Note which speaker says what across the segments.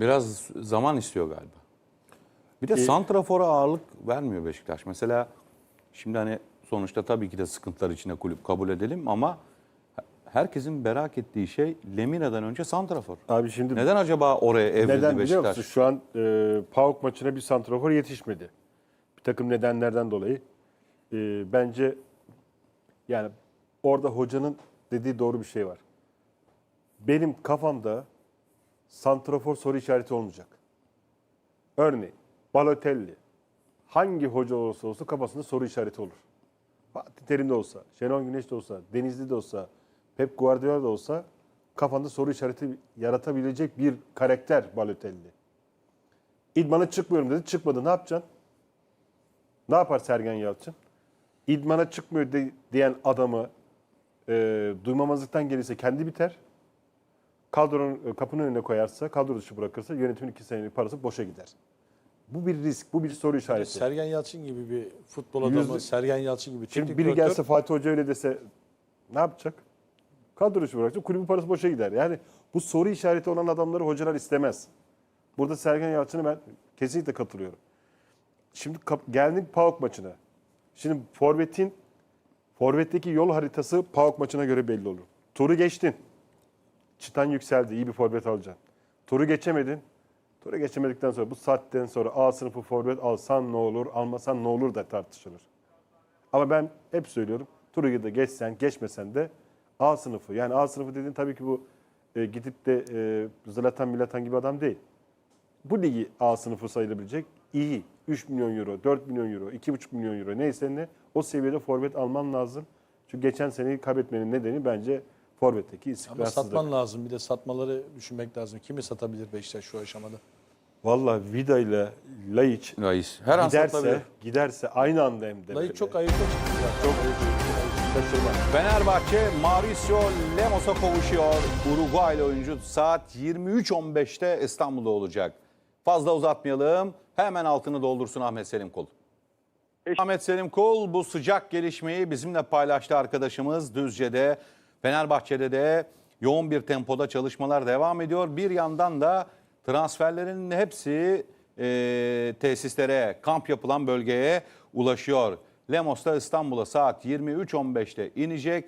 Speaker 1: Biraz zaman istiyor galiba. Bir de
Speaker 2: E-
Speaker 1: santrafora ağırlık vermiyor Beşiktaş. Mesela şimdi hani sonuçta tabii ki de sıkıntılar içinde kulüp kabul edelim ama herkesin merak ettiği şey Lemina'dan önce santrafor.
Speaker 2: Abi şimdi
Speaker 1: Neden acaba oraya evrildi
Speaker 2: neden biliyor
Speaker 1: Beşiktaş?
Speaker 2: musun? Şu an e, PAOK maçına bir santrafor yetişmedi. Bir takım nedenlerden dolayı. E, bence yani orada hocanın dediği doğru bir şey var. Benim kafamda santrafor soru işareti olmayacak. Örneğin Balotelli hangi hoca olursa olsun kafasında soru işareti olur. Fatih Terim de olsa, Şenol Güneş de olsa, Denizli de olsa, Pep Guardiola da olsa kafanda soru işareti yaratabilecek bir karakter Balotelli. İdmana çıkmıyorum dedi. Çıkmadı. Ne yapacaksın? Ne yapar Sergen Yalçın? İdmana çıkmıyor de- diyen adamı e, duymamazlıktan gelirse kendi biter. Kadronun e, kapının önüne koyarsa, kadro dışı bırakırsa yönetimin iki senelik parası boşa gider. Bu bir risk, bu bir soru işareti.
Speaker 3: Sergen Yalçın gibi bir futbol adamı,
Speaker 2: Yüzde-
Speaker 3: Sergen Yalçın gibi
Speaker 2: Şimdi
Speaker 3: teknik
Speaker 2: biri
Speaker 3: direktör,
Speaker 2: gelse Fatih Hoca öyle dese ne yapacak? Kadro dışı bırakacak. Kulübün parası boşa gider. Yani bu soru işareti olan adamları hocalar istemez. Burada Sergen Yalçın'a ben kesinlikle katılıyorum. Şimdi geldik PAOK maçına. Şimdi Forvet'in Forvet'teki yol haritası PAOK maçına göre belli olur. Turu geçtin. Çıtan yükseldi. İyi bir forvet alacaksın. Turu geçemedin. Turu geçemedikten sonra bu saatten sonra A sınıfı forvet alsan ne olur, almasan ne olur da tartışılır. Ama ben hep söylüyorum. Turu da geçsen, geçmesen de A sınıfı. Yani A sınıfı dediğin tabii ki bu e, gidip de e, Zlatan Milatan gibi adam değil. Bu ligi A sınıfı sayılabilecek iyi. 3 milyon euro, 4 milyon euro, 2,5 milyon euro neyse ne o seviyede forvet alman lazım. Çünkü geçen seneyi kaybetmenin nedeni bence forvetteki
Speaker 3: ama
Speaker 2: istikrarsızlık.
Speaker 3: satman lazım. Bir de satmaları düşünmek lazım. Kimi satabilir Beşiktaş şu aşamada?
Speaker 2: Valla Vida ile Laiç
Speaker 1: Reis. Her an
Speaker 2: giderse,
Speaker 1: satılabilir.
Speaker 2: giderse aynı anda hem de.
Speaker 3: Dayı çok ayıkta çıktı zaten.
Speaker 2: Çok.
Speaker 1: Fenerbahçe Mauricio Lemos'a kavuşuyor. Uruguaylı oyuncu saat 23.15'te İstanbul'da olacak. Fazla uzatmayalım. Hemen altını doldursun Ahmet Selim Kul. Ahmet Selim Kul bu sıcak gelişmeyi bizimle paylaştı arkadaşımız Düzce'de. Fenerbahçe'de de yoğun bir tempoda çalışmalar devam ediyor. Bir yandan da transferlerin hepsi e, tesislere, kamp yapılan bölgeye ulaşıyor. Lemos da İstanbul'a saat 23.15'te inecek.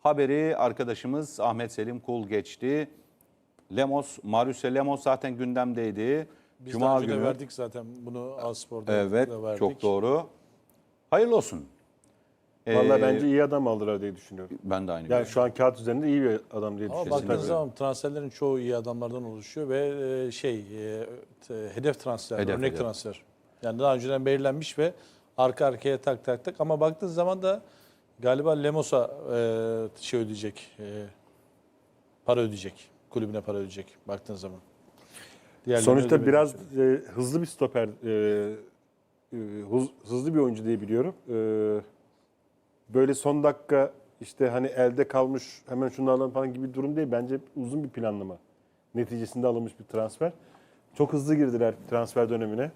Speaker 1: Haberi arkadaşımız Ahmet Selim Kul geçti. Lemos, Marius Lemos zaten gündemdeydi.
Speaker 3: Biz
Speaker 1: Cuma
Speaker 3: daha önce de
Speaker 1: günü.
Speaker 3: verdik zaten bunu Aspor'da
Speaker 1: Evet,
Speaker 3: da verdik.
Speaker 1: çok doğru. Hayırlı olsun.
Speaker 2: Valla
Speaker 1: Ee,
Speaker 2: bence iyi adam aldılar diye düşünüyorum.
Speaker 1: ben de aynı.
Speaker 2: Yani şu an kağıt üzerinde iyi bir adam diye
Speaker 3: Ama
Speaker 2: düşünüyorum.
Speaker 3: baktığınız zaman transferlerin çoğu iyi adamlardan oluşuyor ve e, şey e, hedef transfer,
Speaker 1: Hedef,
Speaker 3: örnek
Speaker 1: hedef.
Speaker 3: transfer. Yani daha önceden belirlenmiş ve arka arkaya tak tak tak ama baktığınız zaman da galiba Lemos'a e, şey ödeyecek, e, para ödeyecek, kulübüne para ödeyecek baktığınız zaman. Diğerlerini
Speaker 2: Sonuçta biraz e, hızlı bir stoper, e, e, hız- hızlı bir oyuncu diye biliyorum. E, böyle son dakika işte hani elde kalmış hemen alalım falan gibi bir durum değil. Bence uzun bir planlama neticesinde alınmış bir transfer. Çok hızlı girdiler transfer dönemine.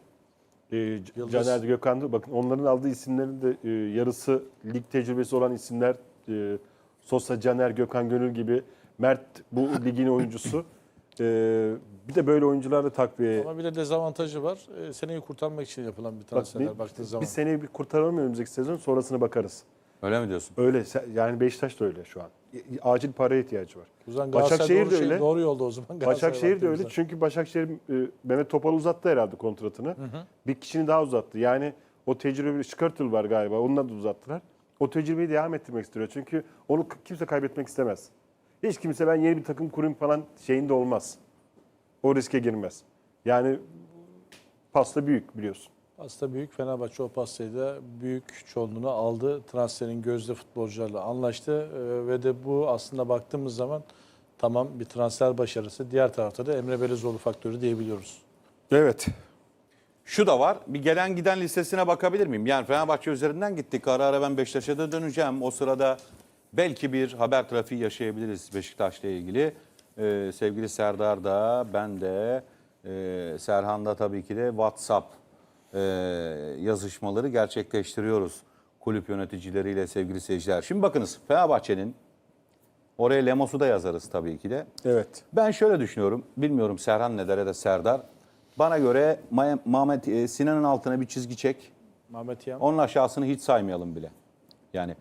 Speaker 2: E,
Speaker 3: Yıldız.
Speaker 2: Caner Gökhan, bakın onların aldığı isimlerin de e, yarısı lig tecrübesi olan isimler. E, Sosa, Caner, Gökhan Gönül gibi. Mert bu ligin oyuncusu. E, bir de böyle oyuncularla takviye
Speaker 3: Ama bir de dezavantajı var. E, seneyi kurtarmak için yapılan bir
Speaker 2: Bak,
Speaker 3: transferler
Speaker 2: bir,
Speaker 3: baktığınız
Speaker 2: bir
Speaker 3: zaman.
Speaker 2: seneyi bir kurtaralım önümüzdeki sezon sonrasına bakarız.
Speaker 1: Öyle mi diyorsun?
Speaker 2: Öyle yani Beşiktaş da öyle şu an. Acil paraya ihtiyacı var.
Speaker 3: Galatasaray
Speaker 2: Başakşehir
Speaker 3: doğru,
Speaker 2: de
Speaker 3: şey-
Speaker 2: öyle.
Speaker 3: doğru yolda o zaman. Galatasaray
Speaker 2: Başakşehir de öyle çünkü Başakşehir e, Mehmet Topal uzattı herhalde kontratını. Bir kişinin daha uzattı. Yani o tecrübeli Şıkartıl var galiba. Onunla da uzattılar. O tecrübeyi devam ettirmek istiyor. Çünkü onu kimse kaybetmek istemez. Hiç kimse ben yeni bir takım kurayım falan şeyinde olmaz. O riske girmez. Yani pasta büyük biliyorsun.
Speaker 3: Pasta büyük. Fenerbahçe o pastayı büyük çoğunluğunu aldı. Transferin gözde futbolcularla anlaştı. Ee, ve de bu aslında baktığımız zaman tamam bir transfer başarısı. Diğer tarafta da Emre Belezoğlu faktörü diyebiliyoruz.
Speaker 2: Evet.
Speaker 1: Şu da var. Bir gelen giden listesine bakabilir miyim? Yani Fenerbahçe üzerinden gittik. Ara ara ben Beşiktaş'a da döneceğim. O sırada belki bir haber trafiği yaşayabiliriz Beşiktaş'la ilgili. Ee, sevgili Serdar da ben de e, Serhan da tabii ki de WhatsApp e, yazışmaları gerçekleştiriyoruz kulüp yöneticileriyle sevgili seyirciler. Şimdi bakınız Fenerbahçe'nin Oraya Lemos'u da yazarız tabii ki de.
Speaker 2: Evet.
Speaker 1: Ben şöyle düşünüyorum. Bilmiyorum Serhan ne der ya da Serdar. Bana göre Ma- Mehmet e, Sinan'ın altına bir çizgi çek.
Speaker 3: Mehmet Yam.
Speaker 1: Onun aşağısını hiç saymayalım bile. Yani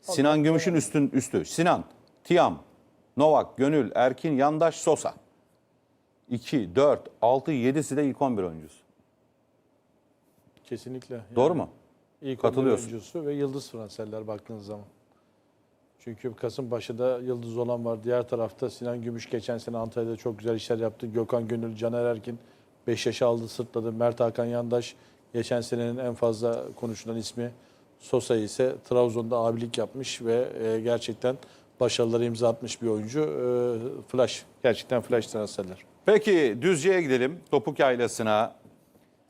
Speaker 1: Sinan Gümüş'ün üstün üstü. Sinan, Tiam, Novak, Gönül, Erkin, Yandaş, Sosa. 2, 4, 6, 7'si de ilk 11 oyuncusu.
Speaker 3: Kesinlikle. Yani
Speaker 1: Doğru mu?
Speaker 3: İlk
Speaker 1: Katılıyorsun.
Speaker 3: Oyuncusu ve yıldız Franseller baktığınız zaman. Çünkü Kasımpaşa'da yıldız olan var. Diğer tarafta Sinan Gümüş geçen sene Antalya'da çok güzel işler yaptı. Gökhan Gönül, Caner Erkin 5 yaş aldı sırtladı. Mert Hakan Yandaş geçen senenin en fazla konuşulan ismi. Sosa ise Trabzon'da abilik yapmış ve e, gerçekten başarıları imza atmış bir oyuncu. E, flash. Gerçekten flash transferler.
Speaker 1: Peki Düzce'ye gidelim. Topuk Yaylası'na.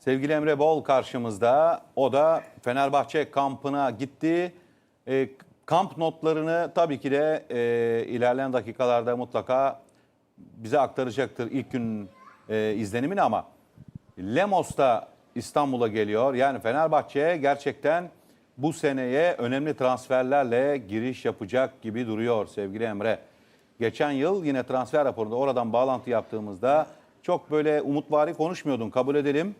Speaker 1: Sevgili Emre Bol karşımızda. O da Fenerbahçe kampına gitti. E, kamp notlarını tabii ki de e, ilerleyen dakikalarda mutlaka bize aktaracaktır ilk gün e, izlenimini ama Lemos da İstanbul'a geliyor. Yani Fenerbahçe gerçekten bu seneye önemli transferlerle giriş yapacak gibi duruyor sevgili Emre. Geçen yıl yine transfer raporunda oradan bağlantı yaptığımızda çok böyle umutvari konuşmuyordun kabul edelim.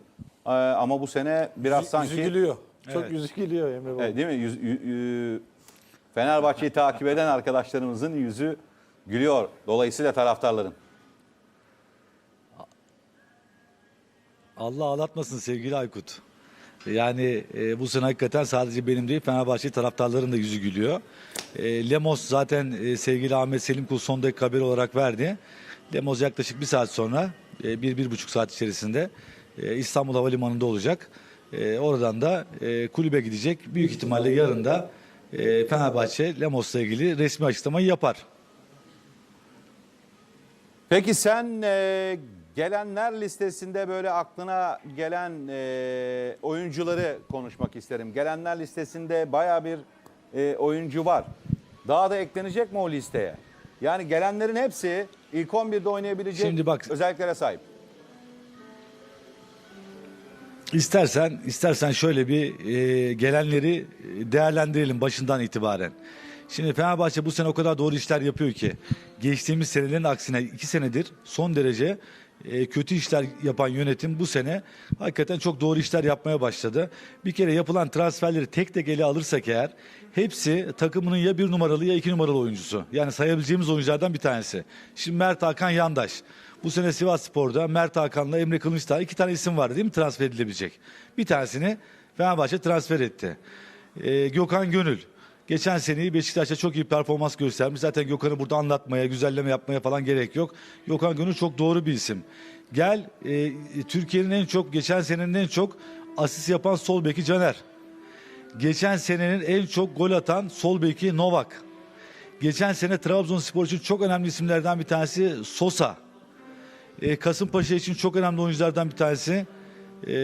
Speaker 1: Ee, ama bu sene biraz
Speaker 3: Yüzü-
Speaker 1: sanki...
Speaker 3: Yüzü gülüyor. Çok yüzü gülüyor Emre Bol.
Speaker 1: Evet, değil mi? Yüz- yü- yü- Fenerbahçe'yi takip eden arkadaşlarımızın yüzü gülüyor. Dolayısıyla taraftarların.
Speaker 4: Allah ağlatmasın sevgili Aykut. Yani e, bu sene hakikaten sadece benim değil Fenerbahçe taraftarların da yüzü gülüyor. E, Lemos zaten e, sevgili Ahmet Selim Kul son dakika haber olarak verdi. Lemos yaklaşık bir saat sonra, e, bir, bir buçuk saat içerisinde e, İstanbul Havalimanı'nda olacak. E, oradan da e, kulübe gidecek. Büyük ihtimalle yarın da e, Fenerbahçe Lemos'la ilgili resmi açıklamayı yapar.
Speaker 1: Peki sen e, gelenler listesinde böyle aklına gelen e, oyuncuları konuşmak isterim. Gelenler listesinde baya bir e, oyuncu var. Daha da eklenecek mi o listeye? Yani gelenlerin hepsi ilk 11'de oynayabilecek
Speaker 4: Şimdi bak-
Speaker 1: özelliklere sahip.
Speaker 4: İstersen istersen şöyle bir e, gelenleri değerlendirelim başından itibaren. Şimdi Fenerbahçe bu sene o kadar doğru işler yapıyor ki geçtiğimiz senelerin aksine iki senedir son derece e, kötü işler yapan yönetim bu sene hakikaten çok doğru işler yapmaya başladı. Bir kere yapılan transferleri tek tek ele alırsak eğer hepsi takımının ya bir numaralı ya iki numaralı oyuncusu. Yani sayabileceğimiz oyunculardan bir tanesi. Şimdi Mert Hakan Yandaş. Bu sene Sivas Spor'da Mert Hakan'la Emre Kılıçdaroğlu iki tane isim vardı değil mi transfer edilebilecek. Bir tanesini Fenerbahçe transfer etti. Ee, Gökhan Gönül. Geçen seneyi Beşiktaş'ta çok iyi performans göstermiş. Zaten Gökhan'ı burada anlatmaya, güzelleme yapmaya falan gerek yok. Gökhan Gönül çok doğru bir isim. Gel e, Türkiye'nin en çok, geçen senenin en çok asist yapan sol beki Caner. Geçen senenin en çok gol atan sol beki Novak. Geçen sene Trabzonspor için çok önemli isimlerden bir tanesi Sosa. E, Kasımpaşa için çok önemli oyunculardan bir tanesi e,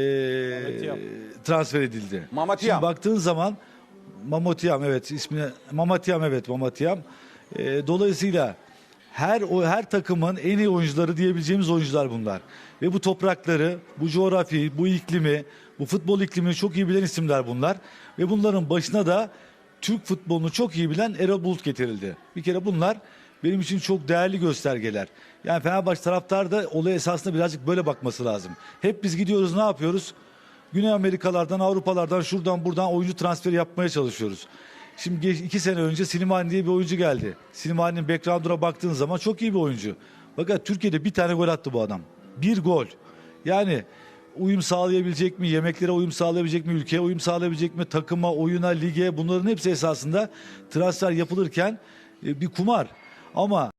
Speaker 4: transfer edildi.
Speaker 1: Mamatiyam.
Speaker 4: Şimdi baktığın zaman Mamatiyam evet ismini Mamatiyam evet Mamatiyam. E, dolayısıyla her o her takımın en iyi oyuncuları diyebileceğimiz oyuncular bunlar. Ve bu toprakları, bu coğrafyayı, bu iklimi, bu futbol iklimini çok iyi bilen isimler bunlar. Ve bunların başına da Türk futbolunu çok iyi bilen Erol Bulut getirildi. Bir kere bunlar benim için çok değerli göstergeler. Yani Fenerbahçe taraftar da olaya esasında birazcık böyle bakması lazım. Hep biz gidiyoruz ne yapıyoruz? Güney Amerikalardan, Avrupalardan, şuradan buradan oyuncu transferi yapmaya çalışıyoruz. Şimdi iki sene önce Slimani diye bir oyuncu geldi. Slimani'nin background'una baktığın zaman çok iyi bir oyuncu. Fakat Türkiye'de bir tane gol attı bu adam. Bir gol. Yani uyum sağlayabilecek mi? Yemeklere uyum sağlayabilecek mi? Ülkeye uyum sağlayabilecek mi? Takıma, oyuna, lige bunların hepsi esasında transfer yapılırken e, bir kumar. Ama